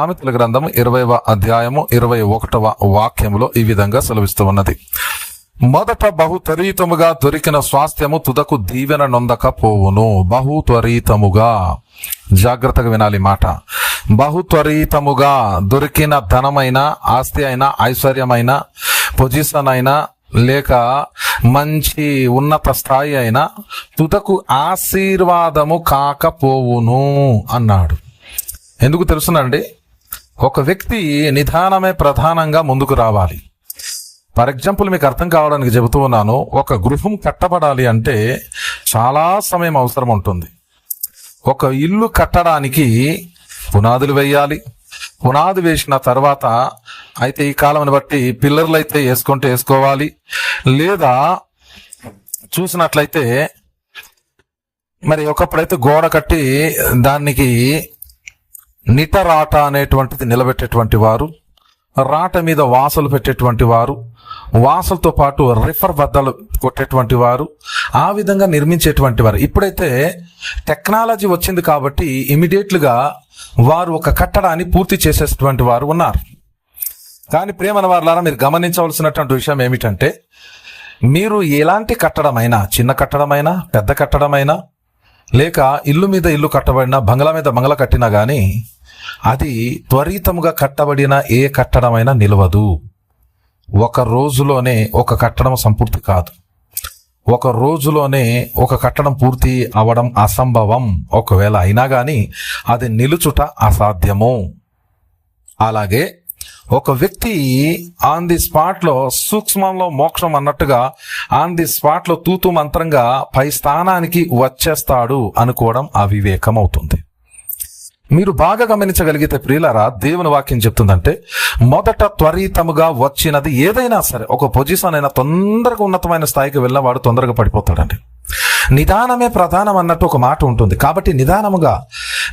సామెతల గ్రంథం ఇరవైవ అధ్యాయము ఇరవై ఒకటవ వాక్యములో ఈ విధంగా సెలవిస్తూ ఉన్నది. మొదట బహు త్వరితముగా దొరికిన స్వాస్థ్యము తుదకు దీవెన నొందక పోవును బహు త్వరితముగా జాగ్రత్తగా వినాలి మాట. బహు త్వరితముగా దొరికిన ధనమైన ఆస్తి అయినా ఐశ్వర్యమైన పొజిషన్ అయినా లేక మంచి ఉన్నత స్థాయి అయినా తుదకు ఆశీర్వాదము కాకపోవును అన్నాడు. ఎందుకు తెలుసునండి? ఒక వ్యక్తి నిదానమే ప్రధానంగా ముందుకు రావాలి. ఫర్ ఎగ్జాంపుల్ మీకు అర్థం కావడానికి చెబుతూ ఉన్నాను ఒక గృహం కట్టబడాలి అంటే చాలా సమయం అవసరం ఉంటుంది. ఒక ఇల్లు కట్టడానికి పునాదులు వేయాలి. పునాది వేసిన తర్వాత అయితే ఈ కాలంని బట్టి పిల్లర్లు అయితే వేసుకుంటే వేసుకోవాలి. లేదా చూసినట్లయితే మరి ఒకప్పుడైతే గోడ కట్టి దానికి నిటరాట అనేటువంటిది నిలబెట్టేటువంటి వారు రాట మీద వాసలు పెట్టేటువంటి వారు వాసలతో పాటు రిఫర్ బద్దలు కొట్టేటువంటి వారు ఆ విధంగా నిర్మించేటువంటి వారు. ఇప్పుడైతే టెక్నాలజీ వచ్చింది కాబట్టి ఇమీడియట్లుగా వారు ఒక కట్టడాన్ని పూర్తి చేసేటువంటి వారు ఉన్నారు. కానీ ప్రేమన వారులారా మీరు గమనించవలసినటువంటి విషయం ఏమిటంటే మీరు ఎలాంటి కట్టడమైనా చిన్న కట్టడమైనా పెద్ద కట్టడమైనా లేక ఇల్లు మీద ఇల్లు కట్టబడినా బంగ్లా మీద బంగ్లా కట్టినా కానీ అది త్వరితముగా కట్టబడిన ఏ కట్టడమైనా నిలవదు. ఒక రోజులోనే ఒక కట్టడం సంపూర్తి కాదు. ఒక రోజులోనే ఒక కట్టడం పూర్తి అవడం అసంభవం. ఒకవేళ అయినా కానీ అది నిలుచుట అసాధ్యము. అలాగే ఒక వ్యక్తి ఆన్ ది స్పాట్లో సూక్ష్మంలో మోక్షం అన్నట్టుగా ఆన్ ది స్పాట్లో తూతు మంత్రంగా పై స్థానానికి వచ్చేస్తాడు అనుకోవడం అవివేకం అవుతుంది మీరు బాగా గమనించగలిగితే ప్రియులరా దేవుని వాక్యం చెప్తుందంటే మొదట త్వరితముగా వచ్చినది ఏదైనా సరే ఒక పొజిషన్ అయినా తొందరగా ఉన్నతమైన స్థాయికి వెళ్ళిన వాడు తొందరగా పడిపోతాడండి. నిదానమే ప్రధానం అన్నట్టు ఒక మాట ఉంటుంది. కాబట్టి నిదానముగా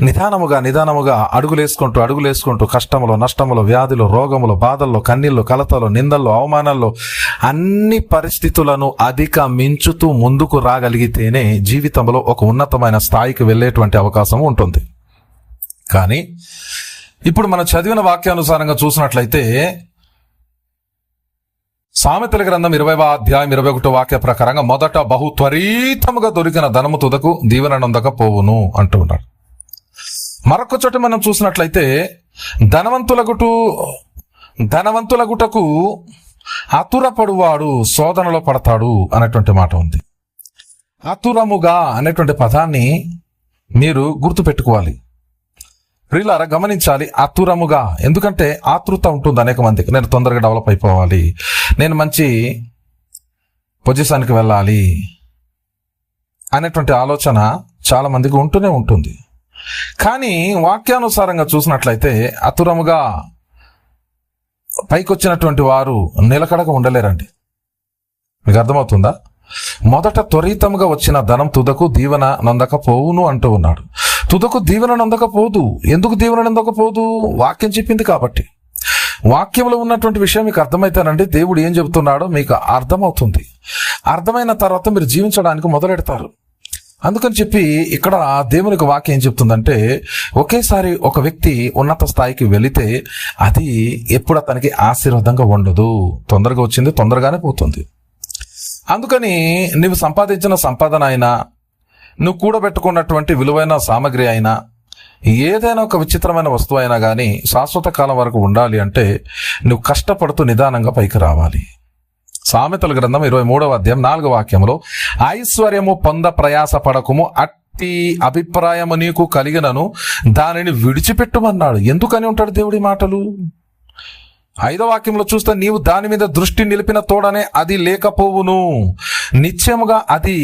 నిదానముగా నిదానముగా అడుగులేసుకుంటూ అడుగులేసుకుంటూ కష్టములో నష్టములో వ్యాధులు రోగములు బాధల్లో కన్నీళ్ళు కలతలో నిందల్లో అవమానాల్లో అన్ని పరిస్థితులను అధిగమించుతూ ముందుకు రాగలిగితేనే జీవితంలో ఒక ఉన్నతమైన స్థాయికి వెళ్ళేటువంటి అవకాశం ఉంటుంది. కానీ ఇప్పుడు మనం చదివిన వాక్యానుసారంగా చూసినట్లయితే సామెతల గ్రంథం ఇరవై అధ్యాయం ఇరవై ఒకటో వాక్య ప్రకారంగా మొదట బహు త్వరితముగా దొరికిన ధనము తుదకు దీవెన పోవును అంటూ ఉన్నాడు. మరొక చోట మనం చూసినట్లయితే ధనవంతులగుటు ధనవంతులగుటకు అతురపడువాడు శోధనలో పడతాడు అనేటువంటి మాట ఉంది. అతురముగా అనేటువంటి పదాన్ని మీరు గుర్తు పెట్టుకోవాలి ప్రియులారా గమనించాలి ఆతురముగా. ఎందుకంటే ఆతృత ఉంటుంది అనేక మందికి. నేను తొందరగా డెవలప్ అయిపోవాలి. నేను మంచి పొజిషన్కి వెళ్ళాలి అనేటువంటి ఆలోచన చాలా మందికి ఉంటూనే ఉంటుంది. కానీ వాక్యానుసారంగా చూసినట్లయితే అతురముగా పైకొచ్చినటువంటి వారు నిలకడగా ఉండలేరండి. మీకు అర్థమవుతుందా? మొదట త్వరితముగా వచ్చిన ధనం తుదకు దీవెన నందకపోవును అంటూ ఉన్నాడు. తుదకు దీవెన అందకపోదు. ఎందుకు దీవెన అందకపోదు? వాక్యం చెప్పింది కాబట్టి. వాక్యంలో ఉన్నటువంటి విషయం మీకు అర్థమైతేనండి. దేవుడు ఏం చెబుతున్నాడో మీకు అర్థమవుతుంది. అర్థమైన తర్వాత మీరు జీవించడానికి మొదలెడతారు. అందుకని చెప్పి ఇక్కడ దేవునికి వాక్యం ఏం చెప్తుందంటే ఒకేసారి ఒక వ్యక్తి ఉన్నత స్థాయికి వెళితే అది ఎప్పుడు అతనికి ఆశీర్వాదంగా ఉండదు. తొందరగా వచ్చింది తొందరగానే పోతుంది. అందుకని నువ్వు సంపాదించిన సంపాదన అయినా నువ్వు కూడబెట్టుకున్నటువంటి విలువైన సామాగ్రి అయినా ఏదైనా ఒక విచిత్రమైన వస్తువు అయినా కానీ శాశ్వత కాలం వరకు ఉండాలి అంటే నువ్వు కష్టపడుతూ నిదానంగా పైకి రావాలి. సామెతల గ్రంథం ఇరవై మూడవ అధ్యాయం నాలుగవ వాక్యంలో ఐశ్వర్యము పొంద ప్రయాస పడకము అట్టి అభిప్రాయము నీకు కలిగినను దానిని విడిచిపెట్టుమన్నాడు. ఎందుకని ఉంటాడు దేవుడి మాటలు? ఐదో వాక్యంలో చూస్తే నీవు దాని మీద దృష్టి నిలిపిన తోడనే అది లేకపోవును. నిత్యముగా అది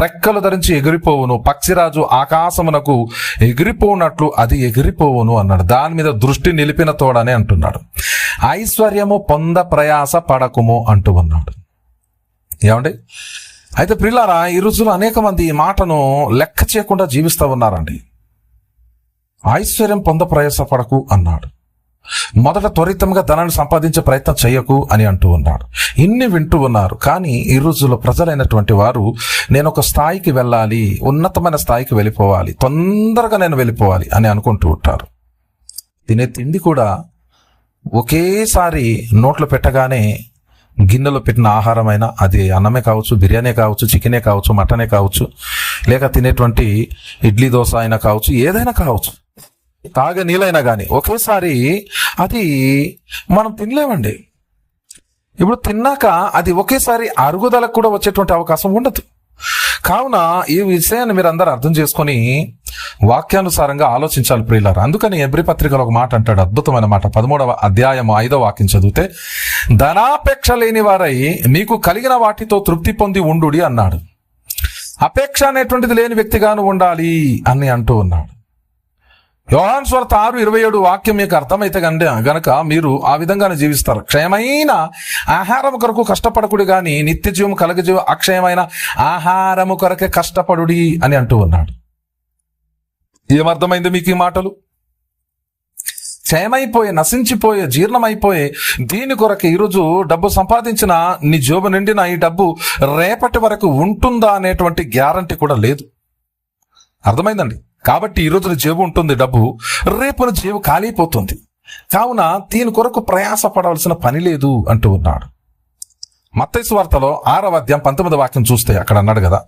రెక్కలు ధరించి ఎగిరిపోవును. పక్షిరాజు ఆకాశమునకు ఎగిరిపోనట్లు అది ఎగిరిపోవును అన్నాడు. దాని మీద దృష్టి నిలిపిన తోడనే అంటున్నాడు. ఐశ్వర్యము పొంద ప్రయాస పడకుము అంటూ ఉన్నాడు. ఏమండి? అయితే ప్రిల్లారా ఈ రోజుల్లో అనేక మంది ఈ మాటను లెక్క చేయకుండా జీవిస్తూ ఉన్నారండి. ఐశ్వర్యం పొంద ప్రయాస పడకు అన్నాడు. మొదట త్వరితంగా ధనాన్ని సంపాదించే ప్రయత్నం చేయకు అని అంటూ ఉన్నాడు ఇన్ని వింటూ ఉన్నారు. కానీ ఈ రోజుల్లో ప్రజలైనటువంటి వారు నేను ఒక స్థాయికి వెళ్ళాలి ఉన్నతమైన స్థాయికి వెళ్ళిపోవాలి తొందరగా నేను వెళ్ళిపోవాలి అని అనుకుంటూ ఉంటారు. తినే తిండి కూడా ఒకేసారి నోట్లో పెట్టగానే గిన్నెలో పెట్టిన ఆహారమైనా అది అన్నమే కావచ్చు బిర్యానీ కావచ్చు చికెనే కావచ్చు మటనే కావచ్చు లేక తినేటువంటి ఇడ్లీ దోశ అయినా కావచ్చు ఏదైనా కావచ్చు తాగే కానీ ఒకేసారి అది మనం తినలేమండి. ఇప్పుడు తిన్నాక అది ఒకేసారి అరుగుదలకు కూడా వచ్చేటువంటి అవకాశం ఉండదు. కావున ఈ విషయాన్ని మీరు అందరూ అర్థం చేసుకొని వాక్యానుసారంగా ఆలోచించాలి ప్రియులారు. అందుకని ఎబ్రి పత్రికలో ఒక మాట అంటాడు అద్భుతమైన మాట. పదమూడవ అధ్యాయం ఐదో వాక్యం చదివితే ధనాపేక్ష లేని వారై మీకు కలిగిన వాటితో తృప్తి పొంది ఉండుడి అన్నాడు. అపేక్ష అనేటువంటిది లేని వ్యక్తిగాను ఉండాలి అని అంటూ ఉన్నాడు. యోహాన్ స్వార్థ ఆరు ఇరవై ఏడు వాక్యం మీకు అర్థమైతే గంటే గనక మీరు ఆ విధంగానే జీవిస్తారు. క్షయమైన ఆహారము కొరకు కష్టపడకుడు గాని నిత్య జీవం కలగజీవ అక్షయమైన ఆహారము కొరకే కష్టపడుడి అని అంటూ ఉన్నాడు. ఏమర్థమైంది మీకు ఈ మాటలు? క్షయమైపోయే నశించిపోయే జీర్ణమైపోయే దీని కొరకు ఈరోజు డబ్బు సంపాదించిన నీ జోబు నిండిన ఈ డబ్బు రేపటి వరకు ఉంటుందా అనేటువంటి గ్యారంటీ కూడా లేదు. అర్థమైందండి? కాబట్టి ఈ జేబు ఉంటుంది డబ్బు రేపున జేబు కాలిపోతుంది కావున దీని కొరకు ప్రయాస పడవలసిన పని లేదు అంటూ ఉన్నాడు. మత్తైసు వార్తలో ఆరవ అధ్యాయం పంతొమ్మిది వాక్యం చూస్తే అక్కడ అన్నాడు కదా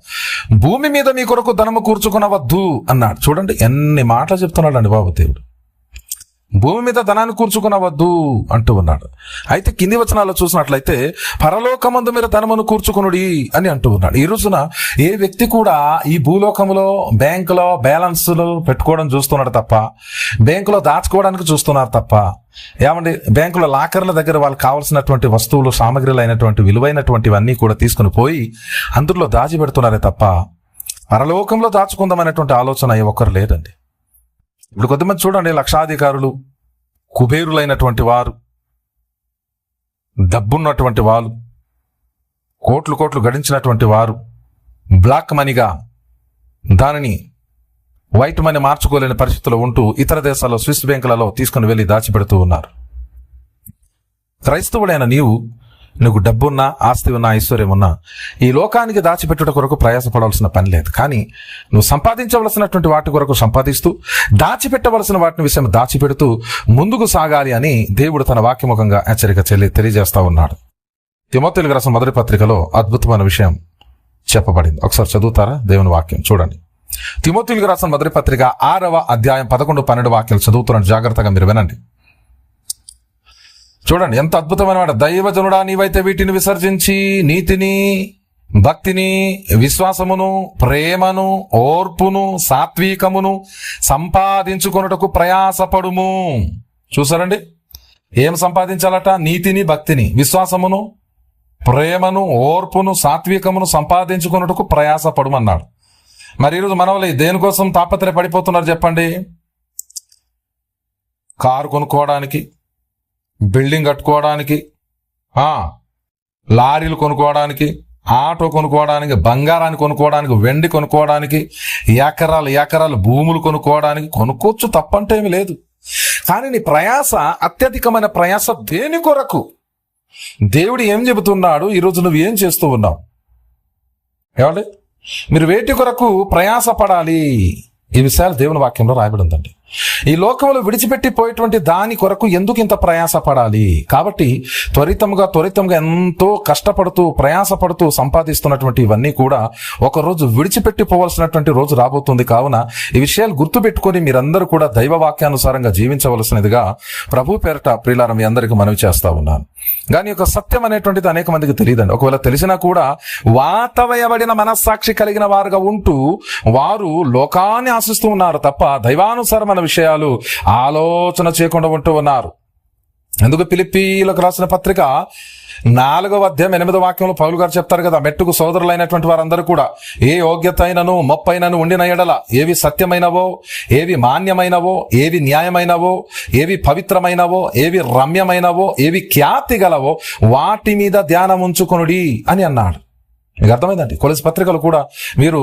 భూమి మీద మీ కొరకు ధనము కూర్చుకునవద్దు అన్నాడు. చూడండి ఎన్ని మాటలు చెప్తున్నాడు అండి బాబు దేవుడు. భూమి మీద ధనాన్ని కూర్చుకునవద్దు అంటూ ఉన్నాడు. అయితే కింది వచనాల్లో చూసినట్లయితే పరలోకమందు మీద ధనమును కూర్చుకునుడి అని అంటూ ఉన్నాడు. ఈ రోజున ఏ వ్యక్తి కూడా ఈ భూలోకంలో బ్యాంకులో బ్యాలెన్స్లు పెట్టుకోవడం చూస్తున్నాడు తప్ప బ్యాంకులో దాచుకోవడానికి చూస్తున్నారు తప్ప ఏమండి బ్యాంకులో లాకర్ల దగ్గర వాళ్ళకి కావాల్సినటువంటి వస్తువులు సామగ్రిలు అయినటువంటి విలువైనటువంటివన్నీ కూడా తీసుకుని పోయి అందులో దాచి పెడుతున్నారే తప్ప పరలోకంలో దాచుకుందామనేటువంటి ఆలోచన ఏ ఒక్కరు లేదండి. ఇప్పుడు కొద్దిమంది చూడండి లక్షాధికారులు కుబేరులైనటువంటి వారు డబ్బున్నటువంటి వారు కోట్లు కోట్లు గడించినటువంటి వారు బ్లాక్ మనీగా దానిని వైట్ మనీ మార్చుకోలేని పరిస్థితుల్లో ఉంటూ ఇతర దేశాల్లో స్విస్ బ్యాంకులలో తీసుకుని వెళ్ళి దాచిపెడుతూ ఉన్నారు. క్రైస్తవుడైన నీవు నీకు డబ్బున్నా ఆస్తి ఉన్నా ఐశ్వర్యం ఉన్నా ఈ లోకానికి దాచిపెట్టుట కొరకు ప్రయాసపడవలసిన పని లేదు. కానీ నువ్వు సంపాదించవలసినటువంటి వాటి కొరకు సంపాదిస్తూ దాచిపెట్టవలసిన వాటిని విషయం దాచిపెడుతూ ముందుకు సాగాలి అని దేవుడు తన వాక్యముఖంగా హెచ్చరిక చెల్లి తెలియజేస్తా ఉన్నాడు. తిమోతెలుగు రాసిన మొదటి పత్రికలో అద్భుతమైన విషయం చెప్పబడింది. ఒకసారి చదువుతారా? దేవుని వాక్యం చూడండి. తిమోతులకు రాసిన మొదటి పత్రిక ఆరవ అధ్యాయం పదకొండు పన్నెండు వాక్యాలు చదువుతున్నాను జాగ్రత్తగా మీరు వినండి. చూడండి ఎంత అద్భుతమైన మాట. దైవజనుడా నీవైతే వీటిని విసర్జించి నీతిని భక్తిని విశ్వాసమును ప్రేమను ఓర్పును సాత్వికమును సంపాదించుకొనుటకు ప్రయాసపడుము. చూసారండి? ఏం సంపాదించాలట? నీతిని భక్తిని విశ్వాసమును ప్రేమను ఓర్పును సాత్వికమును సంపాదించుకొనుటకు ప్రయాసపడుమన్నాడు. మరి ఈరోజు మన దేనికోసం తాపత్రయ పడిపోతున్నారు చెప్పండి? కారు కొనుక్కోవడానికి బిల్డింగ్ కట్టుకోవడానికి లారీలు కొనుక్కోవడానికి ఆటో కొనుక్కోవడానికి బంగారాన్ని కొనుక్కోవడానికి వెండి కొనుక్కోవడానికి ఎకరాలు ఎకరాలు భూములు కొనుక్కోవడానికి కొనుక్కోవచ్చు తప్పంటే ఏమి లేదు. కానీ నీ ప్రయాస అత్యధికమైన ప్రయాస దేని కొరకు? దేవుడు ఏం చెబుతున్నాడు? ఈరోజు నువ్వు ఏం చేస్తూ ఉన్నావు? ఏమండి? మీరు వేటి కొరకు ప్రయాస పడాలి ఈ విషయాలు దేవుని వాక్యంలో రాయబడిందండి ఈ లోకంలో విడిచిపెట్టి పోయేటువంటి దాని కొరకు ఎందుకు ఇంత ప్రయాస పడాలి కాబట్టి త్వరితంగా త్వరితంగా ఎంతో కష్టపడుతూ ప్రయాసపడుతూ సంపాదిస్తున్నటువంటి ఇవన్నీ కూడా ఒక రోజు విడిచిపెట్టి రోజు రాబోతుంది. కావున ఈ విషయాలు గుర్తుపెట్టుకొని మీరందరూ కూడా దైవ వాక్యానుసారంగా జీవించవలసినదిగా ప్రభు పేరట ప్రిలారం మీ అందరికీ మనవి చేస్తా ఉన్నాను. కానీ ఒక సత్యం అనేటువంటిది అనేక మందికి తెలియదండి. ఒకవేళ తెలిసినా కూడా వాతవయబడిన మనస్సాక్షి కలిగిన వారుగా ఉంటూ వారు లోకాన్ని ఆశిస్తూ ఉన్నారు తప్ప దైవానుసారమైన విషయాలు ఆలోచన చేయకుండా ఉంటూ ఉన్నారు. ఎందుకు పిలిపీలకు రాసిన పత్రిక నాలుగవ అధ్యాయం ఎనిమిదవ వాక్యంలో పౌలు గారు చెప్తారు కదా మెట్టుకు సోదరులైనటువంటి వారందరూ కూడా ఏ యోగ్యత అయినను మొప్పైనను ఉండిన ఎడల ఏవి సత్యమైనవో ఏవి మాన్యమైనవో ఏవి న్యాయమైనవో ఏవి పవిత్రమైనవో ఏవి రమ్యమైనవో ఏవి ఖ్యాతి గలవో వాటి మీద ధ్యానం ఉంచుకొనుడి అని అన్నాడు. మీకు అర్థమైందండి? కొలసి పత్రికలు కూడా మీరు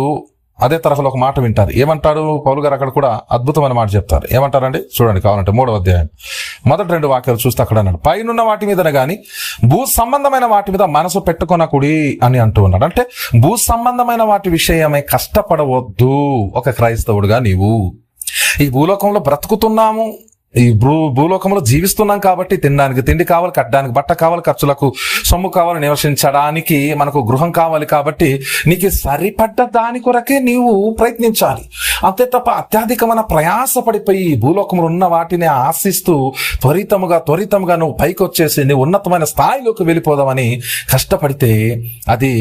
అదే తరఫులో ఒక మాట వింటారు. ఏమంటారు పౌలు గారు అక్కడ కూడా అద్భుతమైన మాట చెప్తారు. ఏమంటారండి? చూడండి కావాలంటే మూడవ అధ్యాయం. మొదటి రెండు వాక్యాలు చూస్తే అక్కడ అన్నాడు. పైనున్న వాటి మీదనే గాని భూ సంబంధమైన వాటి మీద మనసు పెట్టుకొనకుడి అని అంటూ ఉన్నాడు. అంటే భూ సంబంధమైన వాటి విషయమై కష్టపడవద్దు. ఒక క్రైస్తవుడుగా నీవు. ఈ భూలోకంలో బ్రతుకుతున్నాము. ఈ భూ భూలోకంలో జీవిస్తున్నాం కాబట్టి తినడానికి తిండి కావాలి కట్టడానికి బట్ట కావాలి ఖర్చులకు సొమ్ము కావాలి నివసించడానికి మనకు గృహం కావాలి కాబట్టి నీకు సరిపడ్డ దాని కొరకే నీవు ప్రయత్నించాలి. అంతే తప్ప అత్యధికమైన ప్రయాస పడిపోయి భూలోకంలో ఉన్న వాటిని ఆశిస్తూ త్వరితముగా త్వరితముగా నువ్వు పైకి వచ్చేసి నీ ఉన్నతమైన స్థాయిలోకి వెళ్ళిపోదామని కష్టపడితే అది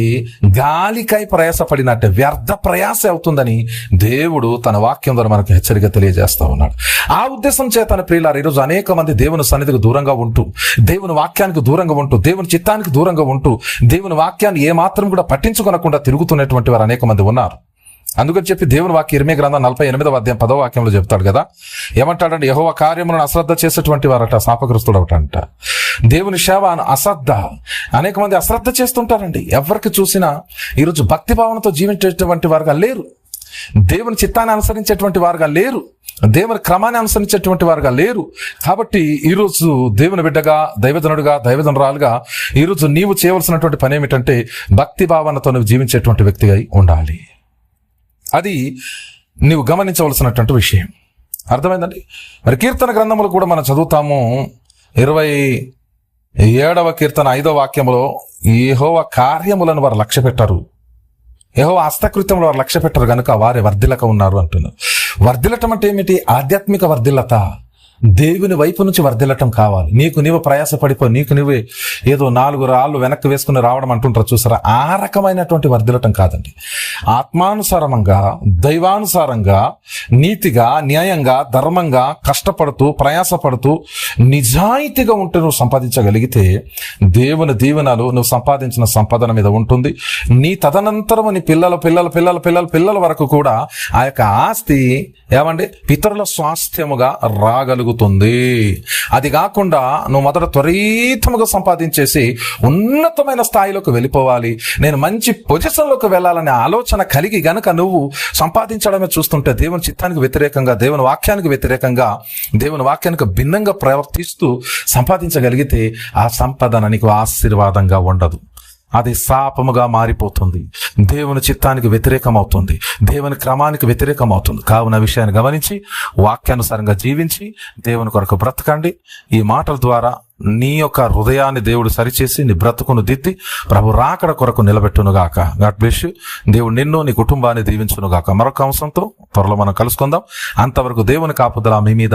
గాలికై ప్రయాసపడినట్టే వ్యర్థ ప్రయాస అవుతుందని దేవుడు తన వాక్యం ద్వారా మనకు హెచ్చరిక తెలియజేస్తా ఉన్నాడు. ఆ ఉద్దేశం చేత ప్రియులారు ఈరోజు అనేక మంది దేవుని సన్నిధికి దూరంగా ఉంటూ దేవుని వాక్యానికి దూరంగా ఉంటూ దేవుని చిత్తానికి దూరంగా ఉంటూ దేవుని వాక్యాన్ని ఏ మాత్రం కూడా పట్టించుకొనకుండా తిరుగుతున్నటువంటి వారు అనేక మంది ఉన్నారు. అందుకని చెప్పి దేవుని వాక్య ఇరమే గ్రంథం నలభై ఎనిమిదవ అధ్యాయం పదవ వాక్యంలో చెప్తాడు కదా ఏమంటాడంటే యహోవ కార్యములను అశ్రద్ధ చేసేటువంటి వారట శాపగ్రస్తుడు అంట దేవుని సేవ అశ్రద్ధ. అనేక మంది అశ్రద్ధ చేస్తుంటారండి. ఎవరికి చూసినా ఈరోజు భక్తి భావనతో జీవించేటువంటి వారుగా లేరు. దేవుని చిత్తాన్ని అనుసరించేటువంటి వారుగా లేరు. దేవుని క్రమాన్ని అనుసరించేటువంటి వారుగా లేరు. కాబట్టి ఈరోజు దేవుని బిడ్డగా దైవధనుడుగా దైవజనురాలుగా ఈరోజు నీవు చేయవలసినటువంటి పని ఏమిటంటే భక్తి భావనతో నువ్వు జీవించేటువంటి వ్యక్తిగా ఉండాలి. అది నీవు గమనించవలసినటువంటి విషయం. అర్థమైందండి? మరి కీర్తన గ్రంథములు కూడా మనం చదువుతాము. ఇరవై ఏడవ కీర్తన ఐదవ వాక్యములో ఏహోవ కార్యములను వారు లక్ష్య పెట్టారు ఏహో హస్తకృత్యంలో వారు లక్ష్య పెట్టరు కనుక వారే వర్ధిలక ఉన్నారు అంటున్నారు వర్ధిల్లటం అంటే ఏమిటి? ఆధ్యాత్మిక వర్ధిల్లత. దేవుని వైపు నుంచి వర్ధిల్లటం కావాలి. నీకు నీవు ప్రయాసపడిపో నీకు నువ్వే ఏదో నాలుగు రాళ్ళు వెనక్కి వేసుకుని రావడం అంటుంటారు చూసారా? ఆ రకమైనటువంటి వర్ధిల్లటం కాదండి. ఆత్మానుసారంగా దైవానుసారంగా నీతిగా న్యాయంగా ధర్మంగా కష్టపడుతూ ప్రయాసపడుతూ నిజాయితీగా ఉంటే నువ్వు సంపాదించగలిగితే దేవుని దీవెనలు నువ్వు సంపాదించిన సంపాదన మీద ఉంటుంది. నీ తదనంతరం నీ పిల్లల పిల్లల పిల్లల పిల్లల పిల్లల వరకు కూడా ఆ యొక్క ఆస్తి ఏమండి? పితరుల స్వాస్థ్యముగా రాగలుగు రాగలుగుతుంది అది కాకుండా నువ్వు మొదట త్వరితముగా సంపాదించేసి ఉన్నతమైన స్థాయిలోకి వెళ్ళిపోవాలి. నేను మంచి పొజిషన్లోకి వెళ్ళాలనే ఆలోచన కలిగి గనక నువ్వు సంపాదించడమే చూస్తుంటే దేవుని చిత్తానికి వ్యతిరేకంగా దేవుని వాక్యానికి వ్యతిరేకంగా దేవుని వాక్యానికి భిన్నంగా ప్రవర్తిస్తూ సంపాదించగలిగితే ఆ సంపదన నీకు ఆశీర్వాదంగా ఉండదు. అది శాపముగా మారిపోతుంది. దేవుని చిత్తానికి వ్యతిరేకం అవుతుంది దేవుని క్రమానికి వ్యతిరేకం అవుతుంది కావున విషయాన్ని గమనించి వాక్యానుసారంగా జీవించి దేవుని కొరకు బ్రతకండి. ఈ మాటల ద్వారా నీ యొక్క హృదయాన్ని దేవుడు సరిచేసి నీ బ్రతుకును దిద్ది ప్రభు రాకడ కొరకు నిలబెట్టునుగాక. గాడ్ బ్లెస్ దేవుడు నిన్ను నీ కుటుంబాన్ని దీవించునుగాక. మరొక అంశంతో త్వరలో మనం కలుసుకుందాం. అంతవరకు దేవుని కాపుదల మీ మీద